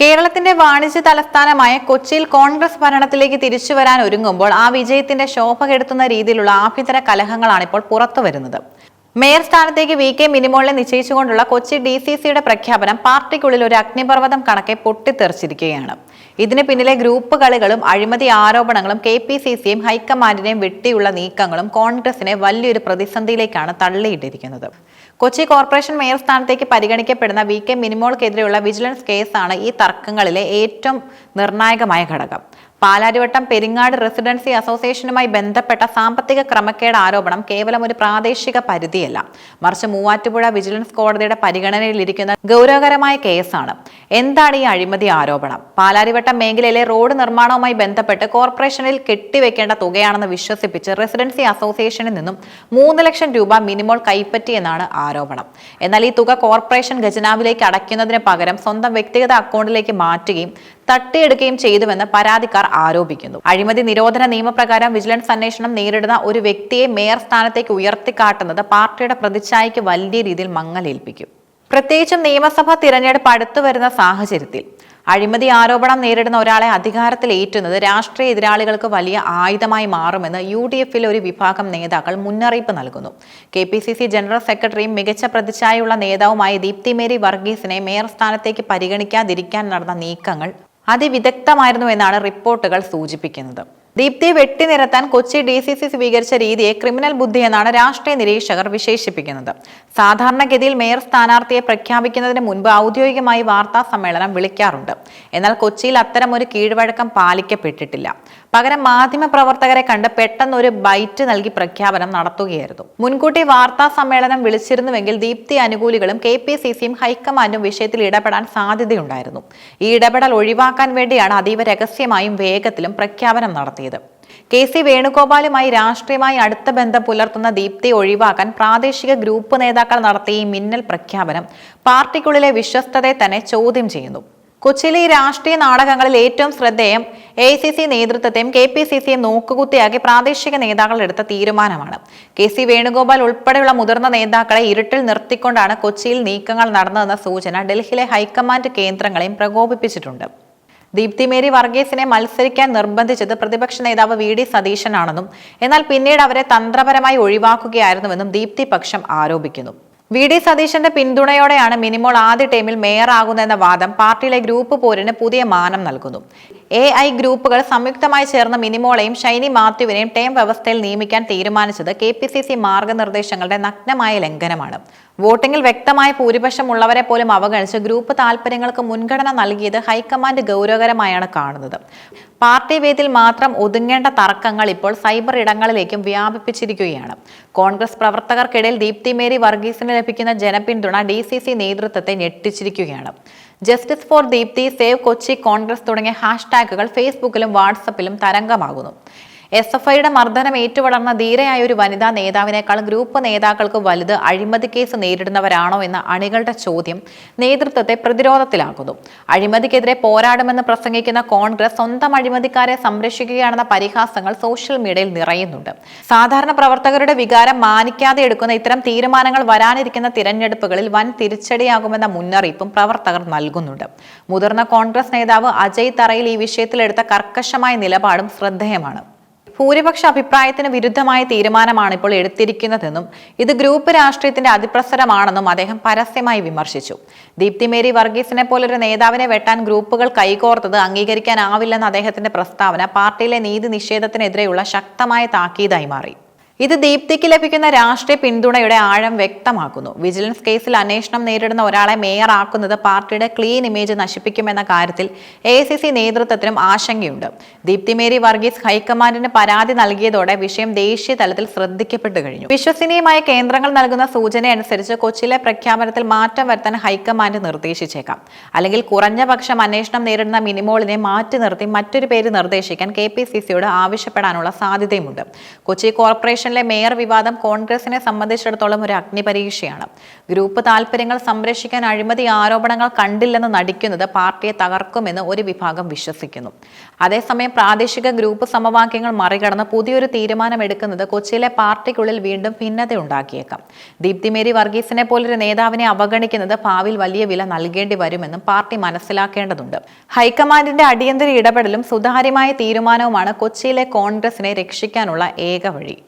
കേരളത്തിന്റെ വാണിജ്യ തലസ്ഥാനമായ കൊച്ചിയിൽ കോൺഗ്രസ് ഭരണത്തിലേക്ക് തിരിച്ചു വരാൻ ഒരുങ്ങുമ്പോൾ ആ വിജയത്തിന്റെ ശോഭ കെടുത്തുന്ന രീതിയിലുള്ള ആഭ്യന്തര കലഹങ്ങളാണ് ഇപ്പോൾ പുറത്തു വരുന്നത്. മേയർ സ്ഥാനത്തേക്ക് വി കെ മിനിമോളിനെ നിശ്ചയിച്ചുകൊണ്ടുള്ള കൊച്ചി ഡി സി സിയുടെ പ്രഖ്യാപനം പാർട്ടിക്കുള്ളിൽ ഒരു അഗ്നിപർവതം കണക്കെ പൊട്ടിത്തെറിച്ചിരിക്കുകയാണ്. ഇതിന് പിന്നിലെ ഗ്രൂപ്പ് കളികളും അഴിമതി ആരോപണങ്ങളും കെ പി സി സിയും ഹൈക്കമാൻഡിനെയും വെട്ടിയുള്ള നീക്കങ്ങളും കോൺഗ്രസിനെ വലിയൊരു പ്രതിസന്ധിയിലേക്കാണ് തള്ളിയിട്ടിരിക്കുന്നത്. കൊച്ചി കോർപ്പറേഷൻ മേയർ സ്ഥാനത്തേക്ക് പരിഗണിക്കപ്പെടുന്ന വി കെ മിനിമോൾക്കെതിരെയുള്ള വിജിലൻസ് കേസാണ് ഈ തർക്കങ്ങളിലെ ഏറ്റവും നിർണായകമായ ഘടകം. പാലാരിവട്ടം പെരിങ്ങാട് റെസിഡൻസി അസോസിയേഷനുമായി ബന്ധപ്പെട്ട സാമ്പത്തിക ക്രമക്കേട് ആരോപണം കേവലം ഒരു പ്രാദേശിക പരിധിയല്ല. മറിച്ച് മൂവാറ്റുപുഴ വിജിലൻസ് കോടതിയുടെ പരിഗണനയിലിരിക്കുന്ന ഗൗരവകരമായ കേസാണ്. എന്താണ് ഈ അഴിമതി ആരോപണം? പാലാരിവട്ടം മേഖലയിലെ റോഡ് നിർമ്മാണവുമായി ബന്ധപ്പെട്ട് കോർപ്പറേഷനിൽ കെട്ടിവെക്കേണ്ട തുകയാണെന്ന് വിശ്വസിപ്പിച്ച് റെസിഡൻസി അസോസിയേഷനിൽ നിന്നും മൂന്ന് ലക്ഷം രൂപ മിനിമോൾ കൈപ്പറ്റിയെന്നാണ് ആരോപണം. എന്നാൽ ഈ തുക കോർപ്പറേഷൻ ഖജനാവിലേക്ക് അടയ്ക്കുന്നതിന് പകരം സ്വന്തം വ്യക്തിഗത അക്കൗണ്ടിലേക്ക് മാറ്റുകയും തട്ടിയെടുക്കുകയും ചെയ്തുവെന്ന് പരാതിക്കാർ ആരോപിക്കുന്നു. അഴിമതി നിരോധന നിയമപ്രകാരം വിജിലൻസ് അന്വേഷണം നേരിടുന്ന ഒരു വ്യക്തിയെ മേയർ സ്ഥാനത്തേക്ക് ഉയർത്തിക്കാട്ടുന്നത് പാർട്ടിയുടെ പ്രതിച്ഛായയ്ക്ക് വലിയ രീതിയിൽ മങ്ങലേൽപ്പിക്കും. പ്രത്യേകിച്ചും നിയമസഭാ തിരഞ്ഞെടുപ്പ് അടുത്തു വരുന്ന സാഹചര്യത്തിൽ അഴിമതി ആരോപണം നേരിടുന്ന ഒരാളെ അധികാരത്തിൽ ഏറ്റുന്നത് രാഷ്ട്രീയ എതിരാളികൾക്ക് വലിയ ആയുധമായി മാറുമെന്ന് യു ഡി എഫിലെ ഒരു വിഭാഗം നേതാക്കൾ മുന്നറിയിപ്പ് നൽകുന്നു. K P C C general സെക്രട്ടറിയും മികച്ച പ്രതിച്ഛായുള്ള നേതാവുമായ ദീപ്തി മേരി വർഗീസിനെ മേയർ സ്ഥാനത്തേക്ക് പരിഗണിക്കാതിരിക്കാൻ നടന്ന നീക്കങ്ങൾ അതിവിദഗ്ധമായിരുന്നു എന്നാണ് റിപ്പോർട്ടുകൾ സൂചിപ്പിക്കുന്നത്. ദീപ്തിയെ വെട്ടിനിരത്താൻ കൊച്ചി ഡി സി സി സ്വീകരിച്ച രീതിയെ ക്രിമിനൽ ബുദ്ധി എന്നാണ് രാഷ്ട്രീയ നിരീക്ഷകർ വിശേഷിപ്പിക്കുന്നത്. സാധാരണഗതിയിൽ മേയർ സ്ഥാനാർത്ഥിയെ പ്രഖ്യാപിക്കുന്നതിന് മുൻപ് ഔദ്യോഗികമായി വാർത്താ സമ്മേളനം വിളിക്കാറുണ്ട്. എന്നാൽ കൊച്ചിയിൽ അത്തരം ഒരു കീഴ്വഴക്കം പാലിക്കപ്പെട്ടിട്ടില്ല. പകരം മാധ്യമപ്രവർത്തകരെ കണ്ട് പെട്ടെന്നൊരു ബൈറ്റ് നൽകി പ്രഖ്യാപനം നടത്തുകയായിരുന്നു. മുൻകൂട്ടി വാർത്താ സമ്മേളനം വിളിച്ചിരുന്നുവെങ്കിൽ ദീപ്തി അനുകൂലികളും കെ പി സി സിയും ഹൈക്കമാൻഡും വിഷയത്തിൽ ഇടപെടാൻ സാധ്യതയുണ്ടായിരുന്നു. ഈ ഇടപെടൽ ഒഴിവാക്കാൻ വേണ്ടിയാണ് അതീവ രഹസ്യമായും വേഗത്തിലും പ്രഖ്യാപനം നടത്തിയത്. കെ സി വേണുഗോപാലുമായി രാഷ്ട്രീയമായി അടുത്ത ബന്ധം പുലർത്തുന്ന ദീപ്തി ഒഴിവാക്കാൻ പ്രാദേശിക ഗ്രൂപ്പ് നേതാക്കൾ നടത്തിയ ഈ മിന്നൽ പ്രഖ്യാപനം പാർട്ടിക്കുള്ളിലെ വിശ്വസ്തതയെ തന്നെ ചോദ്യം ചെയ്യുന്നു. കൊച്ചിയിലെ ഈ രാഷ്ട്രീയ നാടകങ്ങളിൽ ഏറ്റവും ശ്രദ്ധേയം എ സി സി നേതൃത്വത്തെയും കെ പി സി സിയെ നോക്കുകുത്തിയാക്കി പ്രാദേശിക നേതാക്കൾ എടുത്ത തീരുമാനമാണ്. കെ സി വേണുഗോപാൽ ഉൾപ്പെടെയുള്ള മുതിർന്ന നേതാക്കളെ ഇരുട്ടിൽ നിർത്തിക്കൊണ്ടാണ് കൊച്ചിയിൽ നീക്കങ്ങൾ നടന്നതെന്ന സൂചന ഡൽഹിയിലെ ഹൈക്കമാൻഡ് കേന്ദ്രങ്ങളെയും പ്രകോപിപ്പിച്ചിട്ടുണ്ട്. ദീപ്തി മേരി വർഗീസിനെ മത്സരിക്കാൻ നിർബന്ധിച്ചത് പ്രതിപക്ഷ നേതാവ് വി ഡി സതീശനാണെന്നും എന്നാൽ പിന്നീട് അവരെ തന്ത്രപരമായി ഒഴിവാക്കുകയായിരുന്നുവെന്നും ദീപ്തി പക്ഷം ആരോപിക്കുന്നു. വി ഡി സതീശന്റെ പിന്തുണയോടെയാണ് മിനിമോൾ ആദ്യ ടൈമിൽ മേയർ ആകുന്നതെന്ന വാദം പാർട്ടിയിലെ ഗ്രൂപ്പ് പോരിന് പുതിയ മാനം നൽകുന്നു. എ ഐ ഗ്രൂപ്പുകൾ സംയുക്തമായി ചേർന്ന മിനിമോളെയും ഷൈനി മാത്യുവിനെയും ടേം വ്യവസ്ഥയിൽ നിയമിക്കാൻ തീരുമാനിച്ചത് കെ പി സി സി മാർഗനിർദ്ദേശങ്ങളുടെ നഗ്നമായ ലംഘനമാണ്. വോട്ടിംഗിൽ വ്യക്തമായ ഭൂരിപക്ഷം ഉള്ളവരെ പോലും അവഗണിച്ച് ഗ്രൂപ്പ് താൽപര്യങ്ങൾക്ക് മുൻഗണന നൽകിയത് ഹൈക്കമാൻഡ് ഗൗരവകരമായാണ് കാണുന്നത്. പാർട്ടി വേദിയിൽ മാത്രം ഒതുങ്ങേണ്ട തർക്കങ്ങൾ ഇപ്പോൾ സൈബർ ഇടങ്ങളിലേക്കും വ്യാപിപ്പിച്ചിരിക്കുകയാണ്. കോൺഗ്രസ് പ്രവർത്തകർക്കിടയിൽ ദീപ്തി മേരി വർഗീസിന് ലഭിക്കുന്ന ജനപിന്തുണ ഡി സി സി നേതൃത്വത്തെ ഞെട്ടിച്ചിരിക്കുകയാണ്. Justice for Deepthi save Kochi Congress തുടങ്ങിയ ഹാഷ്ടാഗുകൾ ഫേസ്ബുക്കിലും വാട്സപ്പിലും തരംഗമാകുന്നു. എസ് എഫ് ഐയുടെ മർദ്ദനം ഏറ്റുവളർന്ന ധീരയായ ഒരു വനിതാ നേതാവിനേക്കാൾ ഗ്രൂപ്പ് നേതാക്കൾക്ക് വലുത് അഴിമതി കേസ് നേരിടുന്നവരാണോ എന്ന അണികളുടെ ചോദ്യം നേതൃത്വത്തെ പ്രതിരോധത്തിലാക്കുന്നു. അഴിമതിക്കെതിരെ പോരാടുമെന്ന് പ്രസംഗിക്കുന്ന കോൺഗ്രസ് സ്വന്തം അഴിമതിക്കാരെ സംരക്ഷിക്കുകയാണെന്ന പരിഹാസങ്ങൾ സോഷ്യൽ മീഡിയയിൽ നിറയുന്നുണ്ട്. സാധാരണ പ്രവർത്തകരുടെ വികാരം മാനിക്കാതെ എടുക്കുന്ന ഇത്തരം തീരുമാനങ്ങൾ വരാനിരിക്കുന്ന തിരഞ്ഞെടുപ്പുകളിൽ വൻ തിരിച്ചടിയാകുമെന്ന മുന്നറിയിപ്പും പ്രവർത്തകർ നൽകുന്നുണ്ട്. മുതിർന്ന കോൺഗ്രസ് നേതാവ് അജയ് തറയിൽ ഈ വിഷയത്തിലെടുത്ത കർക്കശമായ നിലപാടും ശ്രദ്ധേയമാണ്. ഭൂരിപക്ഷ അഭിപ്രായത്തിന് വിരുദ്ധമായ തീരുമാനമാണ് ഇപ്പോൾ എടുത്തിരിക്കുന്നതെന്നും ഇത് ഗ്രൂപ്പ് രാഷ്ട്രീയത്തിന്റെ അതിപ്രസരമാണെന്നും അദ്ദേഹം പരസ്യമായി വിമർശിച്ചു. ദീപ്തി മേരി വർഗീസിനെ പോലൊരു നേതാവിനെ വെട്ടാൻ ഗ്രൂപ്പുകൾ കൈകോർത്തത് അംഗീകരിക്കാനാവില്ലെന്ന അദ്ദേഹത്തിന്റെ പ്രസ്താവന പാർട്ടിയിലെ നീതി നിഷേധത്തിനെതിരെയുള്ള ശക്തമായ താക്കീതായി മാറി. ഇത് ദീപ്തിക്ക് ലഭിക്കുന്ന രാഷ്ട്രീയ പിന്തുണയുടെ ആഴം വ്യക്തമാക്കുന്നു. വിജിലൻസ് കേസിൽ അന്വേഷണം നേരിടുന്ന ഒരാളെ മേയർ ആക്കുന്നത് പാർട്ടിയുടെ ക്ലീൻ ഇമേജ് നശിപ്പിക്കുമെന്ന കാര്യത്തിൽ എ സി സി നേതൃത്വത്തിനും ആശങ്കയുണ്ട്. ദീപ്തി മേരി വർഗീസ് ഹൈക്കമാൻഡിന് പരാതി നൽകിയതോടെ വിഷയം ദേശീയ തലത്തിൽ ശ്രദ്ധിക്കപ്പെട്ടു കഴിഞ്ഞു. വിശ്വസനീയമായ കേന്ദ്രങ്ങൾ നൽകുന്ന സൂചനയനുസരിച്ച് കൊച്ചിയിലെ പ്രഖ്യാപനത്തിൽ മാറ്റം വരുത്താൻ ഹൈക്കമാൻഡ് നിർദ്ദേശിച്ചേക്കാം. അല്ലെങ്കിൽ കുറഞ്ഞ പക്ഷം അന്വേഷണം നേരിടുന്ന മിനിമോളിനെ മാറ്റി നിർത്തി മറ്റൊരു പേര് നിർദ്ദേശിക്കാൻ കെ പി സി സിയോട് ആവശ്യപ്പെടാനുള്ള സാധ്യതയുമുണ്ട്. കൊച്ചി കോർപ്പറേഷൻ കോർപ്പറേഷനിലെ മേയർ വിവാദം കോൺഗ്രസിനെ സംബന്ധിച്ചിടത്തോളം ഒരു അഗ്നിപരീക്ഷയാണ്. ഗ്രൂപ്പ് താൽപര്യങ്ങൾ സംരക്ഷിക്കാൻ അഴിമതി ആരോപണങ്ങൾ കണ്ടില്ലെന്ന് നടിക്കുന്നത് പാർട്ടിയെ തകർക്കുമെന്ന് ഒരു വിഭാഗം വിശ്വസിക്കുന്നു. അതേസമയം പ്രാദേശിക ഗ്രൂപ്പ് സമവാക്യങ്ങൾ മറികടന്ന് പുതിയൊരു തീരുമാനമെടുക്കുന്നത് കൊച്ചിയിലെ പാർട്ടിക്കുള്ളിൽ വീണ്ടും ഭിന്നത ഉണ്ടാക്കിയേക്കാം ദീപ്തി മേരി വർഗീസിനെ പോലൊരു നേതാവിനെ അവഗണിക്കുന്നത് ഭാവിയിൽ വലിയ വില നൽകേണ്ടി വരുമെന്നും പാർട്ടി മനസ്സിലാക്കേണ്ടതുണ്ട്. ഹൈക്കമാൻഡിന്റെ അടിയന്തര ഇടപെടലും സുതാര്യമായ തീരുമാനവുമാണ് കൊച്ചിയിലെ കോൺഗ്രസിനെ രക്ഷിക്കാനുള്ള ഏക വഴി.